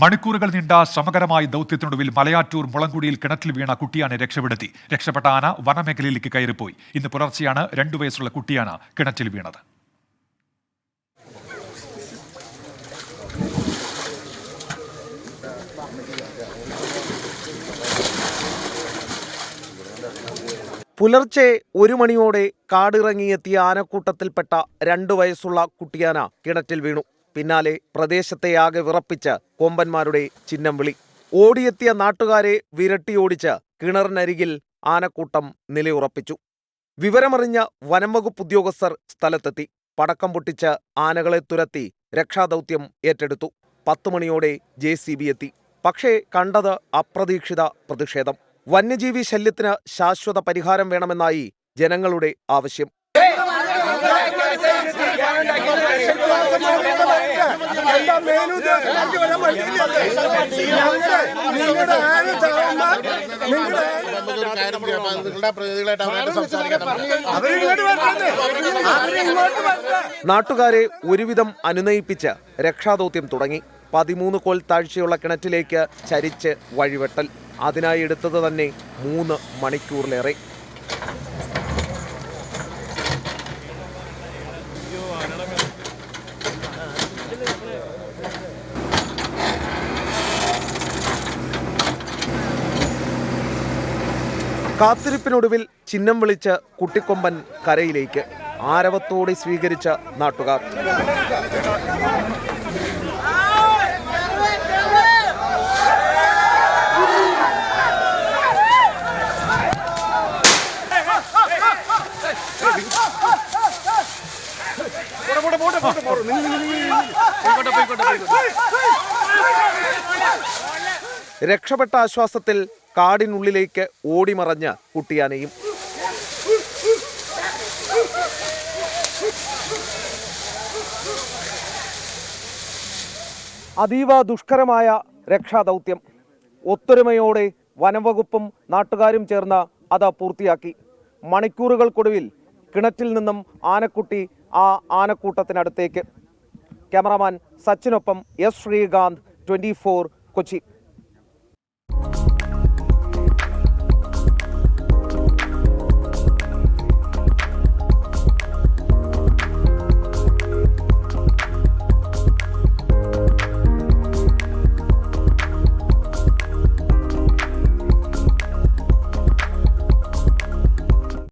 മണിക്കൂറുകൾ നീണ്ട ശ്രമകരമായ ദൗത്യത്തിനൊടുവിൽ മലയാറ്റൂർ മുളങ്കുടിയിൽ കിണറ്റിൽ വീണ കുട്ടിയാനെ രക്ഷപ്പെടുത്തി. രക്ഷപ്പെട്ട ആന വനമേഖലയിലേക്ക് കയറിപ്പോയി. ഇന്ന് പുലർച്ചെയാണ് രണ്ടു വയസ്സുള്ള കുട്ടിയാന കിണറ്റിൽ വീണത്. പുലർച്ചെ ഒരു മണിയോടെ കാടിറങ്ങിയെത്തിയ ആനക്കൂട്ടത്തിൽപ്പെട്ട രണ്ടു വയസ്സുള്ള കുട്ടിയാന കിണറ്റിൽ വീണു. പിന്നാലെ പ്രദേശത്തെ ആകെ വിറപ്പിച്ച് കൊമ്പന്മാരുടെ ചിഹ്നം വിളി. ഓടിയെത്തിയ നാട്ടുകാരെ വിരട്ടിയോടിച്ച് കിണറിനരികിൽ ആനക്കൂട്ടം നിലയുറപ്പിച്ചു. വിവരമറിഞ്ഞ വനംവകുപ്പ് ഉദ്യോഗസ്ഥർ സ്ഥലത്തെത്തി. പടക്കം പൊട്ടിച്ച് ആനകളെ തുരത്തി രക്ഷാദൗത്യം ഏറ്റെടുത്തു. പത്തു മണിയോടെ ജെ സി ബി എത്തി. പക്ഷേ കണ്ടത് അപ്രതീക്ഷിത പ്രതിഷേധം. വന്യജീവി ശല്യത്തിന് ശാശ്വത പരിഹാരം വേണമെന്നായി ജനങ്ങളുടെ ആവശ്യം. നാട്ടുകാരെ ഒരുവിധം അനുനയിപ്പിച്ച് രക്ഷാദൗത്യം തുടങ്ങി. പതിമൂന്ന് കോൽ താഴ്ചയുള്ള കിണറ്റിലേക്ക് ചരിച്ച് വഴിവെട്ടൽ. അതിനായി എടുത്തത് തന്നെ മൂന്ന് മണിക്കൂറിലേറെ. കാത്തിരിപ്പിനൊടുവിൽ ചിഹ്നം വിളിച്ച് കുട്ടിക്കൊമ്പൻ കരയിലേക്ക് ആരവത്തോടെ സ്വീകരിച്ച നാട്ടുകാർ. രക്ഷപ്പെട്ട ആശ്വാസത്തിൽ കാടിനുള്ളിലേക്ക് ഓടിമറഞ്ഞ കുട്ടിയാനയും. അതീവ ദുഷ്കരമായ രക്ഷാദൗത്യം. ഒത്തൊരുമയോടെ വനംവകുപ്പും നാട്ടുകാരും ചേർന്ന് അത് പൂർത്തിയാക്കി. മണിക്കൂറുകൾക്കൊടുവിൽ കിണറ്റിൽ നിന്നും ആനക്കുട്ടി ആ ആനക്കൂട്ടത്തിനടുത്തേക്ക്. ക്യാമറാമാൻ സച്ചിനൊപ്പം എസ് ശ്രീകാന്ത് ട്വന്റി കൊച്ചി.